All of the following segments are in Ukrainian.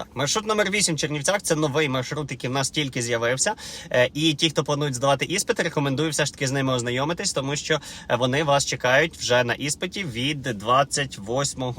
Так, маршрут номер 8 в Чернівцях це новий маршрут, який в нас тільки з'явився. Е, І ті, хто планують здавати іспити, рекомендую все ж таки з ними ознайомитись, тому що е, вони вас чекають вже на іспиті від 28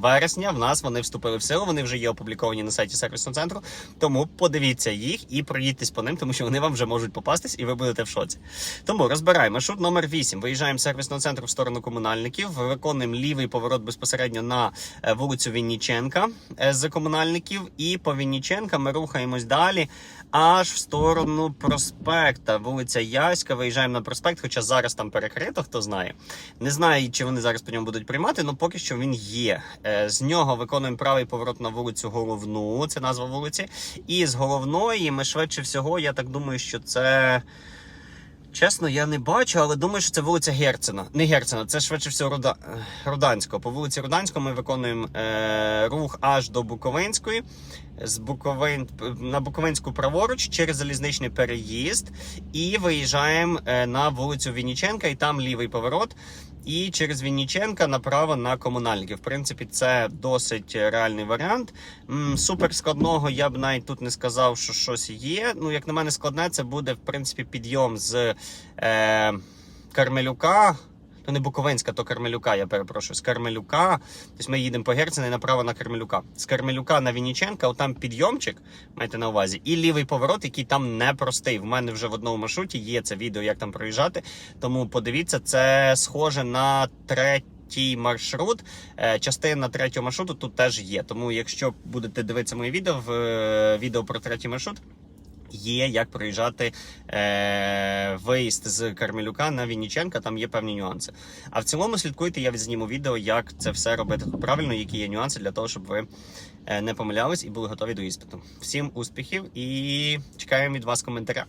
вересня. В нас вони вступили в силу. Вони вже є опубліковані на сайті сервісного центру. Тому подивіться їх і проїдьтесь по ним, тому що вони вам вже можуть попастись, і ви будете в шоці. Тому розбираємо маршрут номер 8. Виїжджаємо з сервісного центру в сторону комунальників. Виконуємо лівий поворот безпосередньо на е, вулицю Вінніченка з комунальників. І по Вінніченка ми рухаємось далі. Аж в сторону проспекта, вулиця Яська. Виїжджаємо на проспект, хоча зараз там перекрито, хто знає. Не знаю, чи вони зараз по ньому будуть приймати, але поки що він є. Е, З нього виконуємо правий поворот на вулицю Головну, це назва вулиці. І з головної ми швидше всього, я так думаю, що це. Чесно, я не бачу, але думаю, що це вулиця Герцена. Не Герцена, це швидше всього Руда... Руданського. По вулиці Руданського ми виконуємо е... рух аж до Буковинської. З Буковин... На Буковинську праворуч через залізничний переїзд. І виїжджаємо е... на вулицю Вінніченка, і там лівий поворот. І через Вінніченка направо на комунальників. В принципі, це досить реальний варіант. Супер складного я б навіть тут не сказав, що щось є. Ну, як на мене, складне, це буде в принципі підйом з е, Кармелюка. То не Буковинська, то Кармелюка, я перепрошую. З Кармелюка. Тобто ми їдемо по Герцена і направо на Кармелюка. З Кармелюка на Вінніченка, отам підйомчик, маєте на увазі, і лівий поворот, який там непростий. В мене вже в одному маршруті є це відео, як там проїжджати. Тому подивіться, це схоже на третій маршрут. Е, Частина третього маршруту тут теж є. Тому, якщо будете дивитися моє відео в е, відео про третій маршрут. Є як проїжджати е, виїзд з Кармелюка на Вінніченка, там є певні нюанси. А в цілому слідкуйте, я відзніму відео, як це все робити правильно, які є нюанси для того, щоб ви е, не помилялись і були готові до іспиту. Всім успіхів і чекаємо від вас коментаря.